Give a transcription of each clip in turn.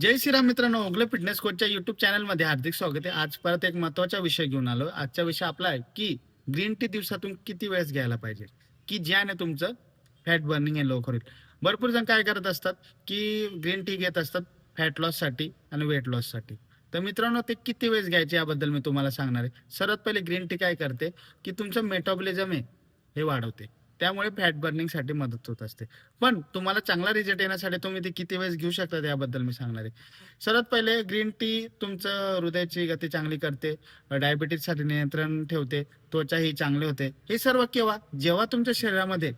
जय श्रीराम मित्रांनो Ogale fitness कोचच्या YouTube चॅनलमध्ये हार्दिक स्वागत आहे. आज परत एक महत्त्वाचा विषय घेऊन आलो. आजचा विषय आपला आहे की ग्रीन टी दिवसातून किती वेळेस घ्यायला पाहिजे? की ज्याने तुमचं फॅट बर्निंग हे लवकर होईल? भरपूर जण काय करत असतात की ग्रीन टी घेत असतात फॅट लॉससाठी आणि वेट लॉससाठी तर मित्रांनो ते किती वेळेस घ्यायचे याबद्दल मी तुम्हाला सांगणार आहे. सर्वात पहिले ग्रीन टी काय करते? की तुमचं मेटाबॉलिझम आहे हे वाढवते. त्यामुळे फॅट बर्निंगसाठी मदत होत असते. पण तुम्हाला चांगला रिझल्ट येण्यासाठी तुम्ही ते किती वेळेस घेऊ शकता याबद्दल मी सांगणार आहे. सर्वात पहिले ग्रीन टी तुमचं हृदयाची गती चांगली करते डायबिटीजसाठी नियंत्रण ठेवते त्वचा ही चांगली होते. हे सर्व केव्हा? जेव्हा तुमच्या शरीरामध्ये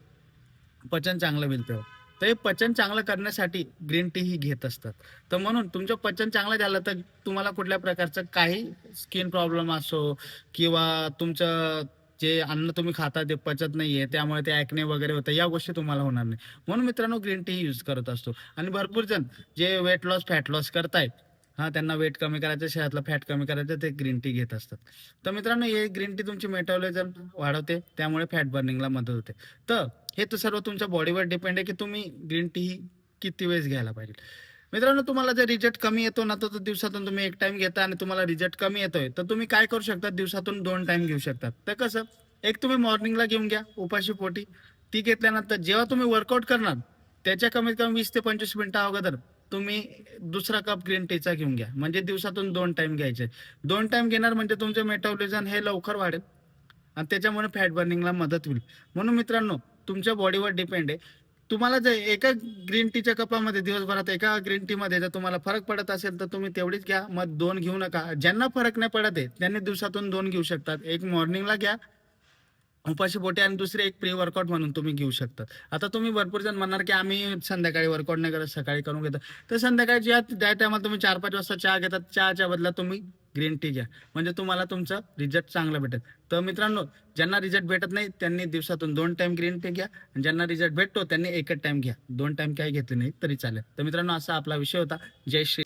पचन चांगलं होईल तेव्हा. तर हे पचन चांगलं करण्यासाठी ग्रीन टी ही घेत असतात. तर म्हणून तुमचं पचन चांगलं झालं तर तुम्हाला कुठल्या प्रकारचं काही स्किन प्रॉब्लेम असो किंवा तुमचं जे अन्न तुम्ही खाता ते पचत नाहीये त्यामुळे ते ऍकने वगैरे होतं या गोष्टी तुम्हाला होणार नाही. म्हणून मित्रांनो ग्रीन टी यूज करत असतो. आणि भरपूर जण जे वेट लॉस फॅट लॉस करतायत हा त्यांना वेट कमी करायचं शहरातला फॅट कमी करायचं ते ग्रीन टी घेत असतात. तर मित्रांनो हे ग्रीन टी तुमची मेटाबॉलिझम वाढवते त्यामुळे फॅट बर्निंगला मदत होते. तर हे तर सर्व तुमच्या बॉडीवर डिपेंड आहे की तुम्ही ग्रीन टी ही किती वेळेस घ्यायला पाहिजे. मित्रांनो तुम्हाला जर रिझल्ट कमी येतो ना तर दिवसातून तुम्ही एक टाइम घेता आणि तुम्हाला रिझल्ट कमी येतोय. तर तुम्ही काय करू शकता? दिवसातून दोन टाइम घेऊ शकतात तर कसं? एक तुम्ही मॉर्निंगला घेऊन घ्या उपाशी पोटी. ती घेतल्यानंतर जेव्हा तुम्ही वर्कआउट करणार त्याच्या कमीत कमी वीस ते पंचवीस मिनिटं अगोदर तुम्ही दुसरा कप ग्रीन टीचा घेऊन घ्या. म्हणजे दिवसातून दोन टाइम घ्यायचे. दोन टाइम घेणार म्हणजे तुमचं मेटाबॉलिझम हे लवकर वाढेल आणि त्याच्यामुळे फॅट बर्निंगला मदत होईल. म्हणून मित्रांनो तुमच्या बॉडीवर डिपेंड आहे. तुम्हाला जर एका ग्रीन टीच्या कपामध्ये दिवसभरात एका ग्रीन टी मध्ये जर तुम्हाला फरक पडत असेल तर तुम्ही तेवढीच घ्या. मग दोन घेऊ नका. ज्यांना फरक नाही पडत आहे त्यांनी दिवसातून दोन घेऊ शकतात. एक मॉर्निंगला घ्या उपाशी पोटे आणि दुसरे एक प्री वर्कआउट म्हणून तुम्ही घेऊ शकता. आता तुम्ही भरपूर जण म्हणणार की आम्ही संध्याकाळी वर्कआउट नाही करत सकाळी करून घेतो. तर संध्याकाळी ज्या त्या टायमाला तुम्ही चार पाच वाजता चहा घेतात. चहाच्या बदला तुम्ही ग्रीन टी घ्या. म्हणजे तुम्हाला तुमचं रिझल्ट चांगला भेटेल. तर मित्रांनो ज्यांना रिझल्ट भेटत नाही त्यांनी दिवसातून दोन टाइम ग्रीन टी घ्या. आणि ज्यांना रिझल्ट भेटतो त्यांनी एकच टाइम घ्या. दोन टाइम काही घेतले नाही तरी चालेल. तर मित्रांनो असा आपला विषय होता. जय श्री